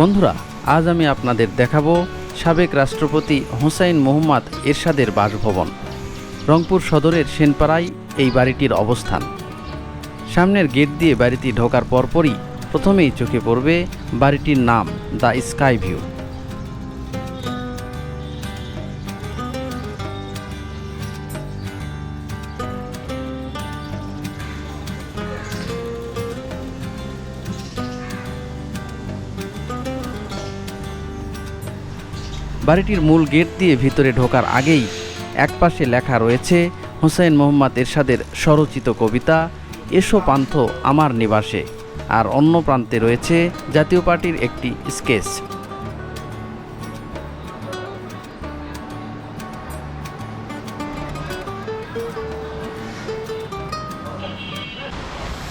বন্ধুরা, আজ আমি আপনাদের দেখাবো সাবেক রাষ্ট্রপতি হোসাইন মোহাম্মদ এরশাদের বাসভবন, রংপুর সদরের সেনপাড়ায় এই বাড়িটির অবস্থান। সামনের গেট দিয়ে বাড়িটি ঢোকার পরপরই প্রথমেই চোখে পড়বে বাড়িটির নাম, দ্য স্কাই ভিউ। বাড়িটির মূল গেট দিয়ে ভিতরে ঢোকার আগেই একপাশে লেখা রয়েছে হোসেন মোহাম্মদ এরশাদের স্বরচিত কবিতা, এসো পান্থ আমার নিবাসে। আর অন্য প্রান্তে রয়েছে জাতীয় পার্টির একটি স্কেচ।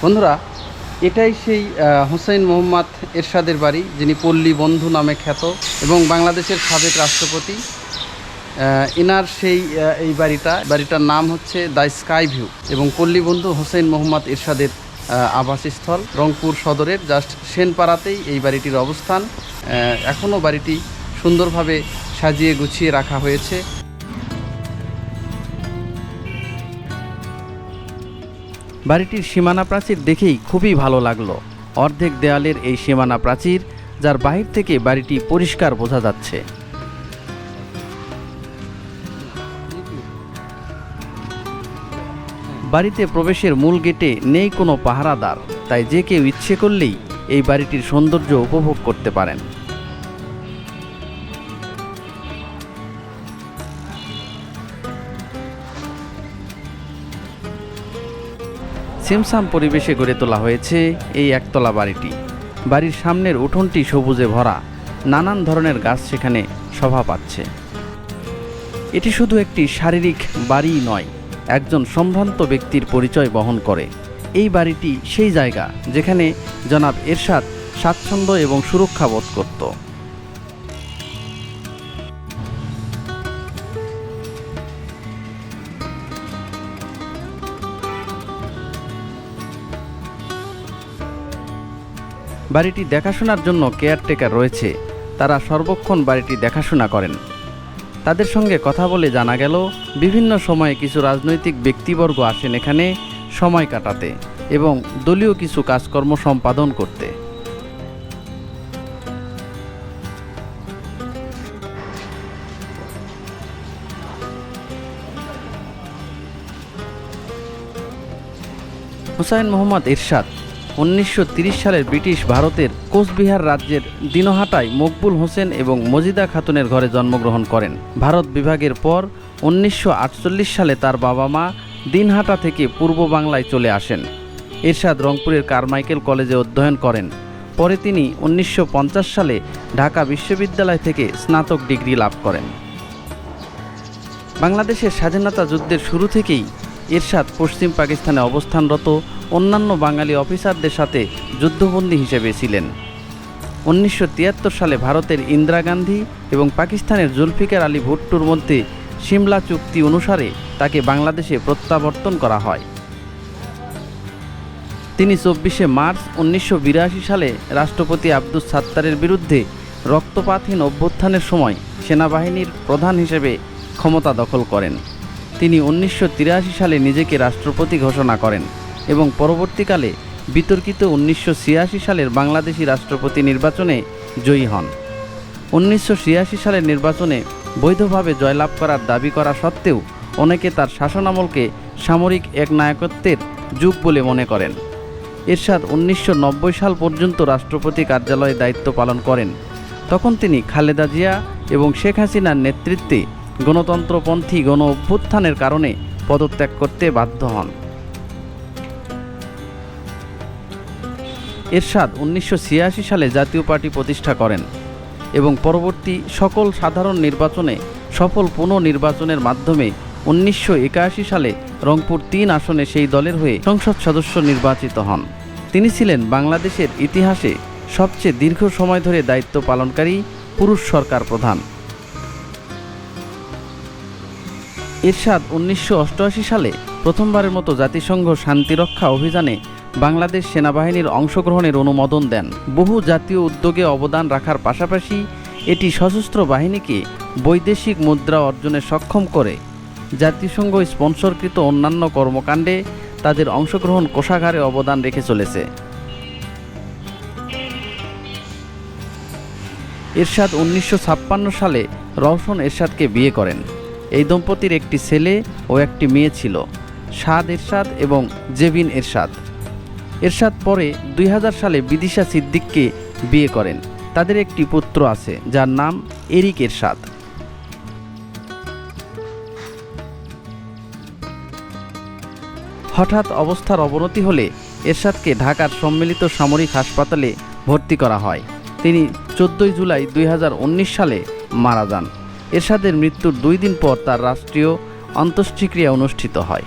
বন্ধুরা এটাই সেই হোসেন মোহাম্মদ এরশাদের বাড়ি, যিনি পল্লী বন্ধু নামে খ্যাত এবং বাংলাদেশের সাবেক রাষ্ট্রপতি। এনার সেই এই বাড়িটা, বাড়িটার নাম হচ্ছে দ্য স্কাই ভিউ এবং পল্লী বন্ধু হোসেন মোহাম্মদ এরশাদের আবাসস্থল রংপুর সদরের, জাস্ট সেনপাড়াতেই এই বাড়িটির অবস্থান। এখনও বাড়িটি সুন্দরভাবে সাজিয়ে গুছিয়ে রাখা হয়েছে। বাড়িটির সীমানা প্রাচীর দেখেই খুবই ভালো লাগল। অর্ধেক দেয়ালের এই সীমানা প্রাচীর, যার বাহির থেকে বাড়িটি পরিষ্কার বোঝা যাচ্ছে। বাড়িতে প্রবেশের মূল গেটে নেই কোনো পাহারাদার, তাই যে কেউ ইচ্ছে করলেই এই বাড়িটির সৌন্দর্য উপভোগ করতে পারেন। সিমসাম পরিবেশে গড়ে তোলা হয়েছে এই একতলা বাড়িটি। বাড়ির সামনের উঠোনটি সবুজে ভরা। নানান ধরনের গাছ সেখানে শোভা পাচ্ছে। এটি শুধু একটি শারীরিক বাড়িই নয়, একজন সম্ভ্রান্ত ব্যক্তির পরিচয় বহন করে। এই বাড়িটি সেই জায়গা যেখানে জনাব এরশাদ স্বাচ্ছন্দ্য এবং সুরক্ষা বোধ করত। বাড়িটি দেখাশোনার জন্য কেয়ারটেকার রয়েছে। তারা সর্বক্ষণ বাড়িটি দেখাশোনা করেন। তাদের সঙ্গে কথা বলে জানা গেল, বিভিন্ন সময়ে কিছু রাজনৈতিক ব্যক্তিবর্গ আসেন এখানে সময় কাটাতে এবং দলীয় কিছু কাজকর্ম সম্পাদন করতে। হুসাইন মোহাম্মদ এরশাদ উনিশশো সালের ব্রিটিশ ভারতের কোচবিহার রাজ্যের দিনহাটায় মকবুল হোসেন এবং মজিদা খাতুনের ঘরে জন্মগ্রহণ করেন। ভারত বিভাগের পর উনিশশো আটচল্লিশ সালে তার বাবা মা দিনহাটা থেকে পূর্ব বাংলায় চলে আসেন। এরশাদ রংপুরের কারমাইকেল কলেজে অধ্যয়ন করেন। পরে তিনি উনিশশো পঞ্চাশ সালে ঢাকা বিশ্ববিদ্যালয় থেকে স্নাতক ডিগ্রি লাভ করেন। বাংলাদেশের স্বাধীনতা যুদ্ধের শুরু থেকেই এরশাদ পশ্চিম পাকিস্তানে অবস্থানরত অন্যান্য বাঙালি অফিসারদের সাথে যুদ্ধবন্দী হিসেবে ছিলেন। উনিশশো তিয়াত্তর সালে ভারতের ইন্দিরা গান্ধী এবং পাকিস্তানের জুলফিকার আলী ভুট্টোর মধ্যে সিমলা চুক্তি অনুসারে তাকে বাংলাদেশে প্রত্যাবর্তন করা হয়। তিনি চব্বিশে মার্চ উনিশশো বিরাশি সালে রাষ্ট্রপতি আব্দুস সাত্তারের বিরুদ্ধে রক্তপাতহীন অভ্যুত্থানের সময় সেনাবাহিনীর প্রধান হিসেবে ক্ষমতা দখল করেন। তিনি উনিশশো তিরাশি সালে নিজেকে রাষ্ট্রপতি ঘোষণা করেন। এবং পরবর্তীকালে বিতর্কিত উনিশশো ছিয়াশি সালের বাংলাদেশি রাষ্ট্রপতি নির্বাচনে জয়ী হন। উনিশশো ছিয়াশি সালের নির্বাচনে বৈধভাবে জয়লাভ করার দাবি করা সত্ত্বেও অনেকে তার শাসনামলকে সামরিক এক নায়কত্বের যুগ বলে মনে করেন। এরশাদ উনিশশো নব্বই সাল পর্যন্ত রাষ্ট্রপতি কার্যালয়ে দায়িত্ব পালন করেন। তখন তিনি খালেদা জিয়া এবং শেখ হাসিনার নেতৃত্বে গণতন্ত্রপন্থী গণ অভ্যুত্থানের কারণে পদত্যাগ করতে বাধ্য হন। এরশাদ উনিশশো ছিয়াশি সালে জাতীয় পার্টি প্রতিষ্ঠা করেন এবং পরবর্তী সকল সাধারণ নির্বাচনে সফল পুনর্নির্বাচনের মাধ্যমে উনিশশো একাশি সালে রংপুর তিন আসনে সেই দলের হয়ে সংসদ সদস্য নির্বাচিত হন। তিনি ছিলেন বাংলাদেশের ইতিহাসে সবচেয়ে দীর্ঘ সময় ধরে দায়িত্ব পালনকারী পুরুষ সরকার প্রধান। এরশাদ উনিশশো অষ্টআশি সালে প্রথমবারের মতো জাতিসংঘ শান্তিরক্ষা অভিযানে বাংলাদেশ সেনাবাহিনীর অংশগ্রহণের অনুমোদন দেন। বহু জাতীয় উদ্যোগে অবদান রাখার পাশাপাশি এটি সশস্ত্র বাহিনীকে বৈদেশিক মুদ্রা অর্জনে সক্ষম করে। জাতিসংঘ স্পন্সরকৃত অন্যান্য কর্মকাণ্ডে তাদের অংশগ্রহণ কোষাগারে অবদান রেখে চলেছে। এরশাদ উনিশশো ছাপ্পান্ন সালে রওশন এরশাদকে বিয়ে করেন। এই দম্পতির একটি ছেলে ও একটি মেয়ে ছিল। সাদ এরশাদ এবং জেবিন এরশাদ। এরশাদ পরে দুই হাজার সালে বিদিশা সিদ্দিককে বিয়ে করেন। তাদের একটি পুত্র আছে, যার নাম এরিক এরশাদ। হঠাৎ অবস্থার অবনতি হলে এরশাদকে ঢাকার সম্মিলিত সামরিক হাসপাতালে ভর্তি করা হয়। তিনি চোদ্দোই জুলাই দুই হাজার উনিশ সালে মারা যান। এরশাদের মৃত্যুর দুই দিন পর তার রাষ্ট্রীয় অন্ত্যেষ্টিক্রিয়া অনুষ্ঠিত হয়।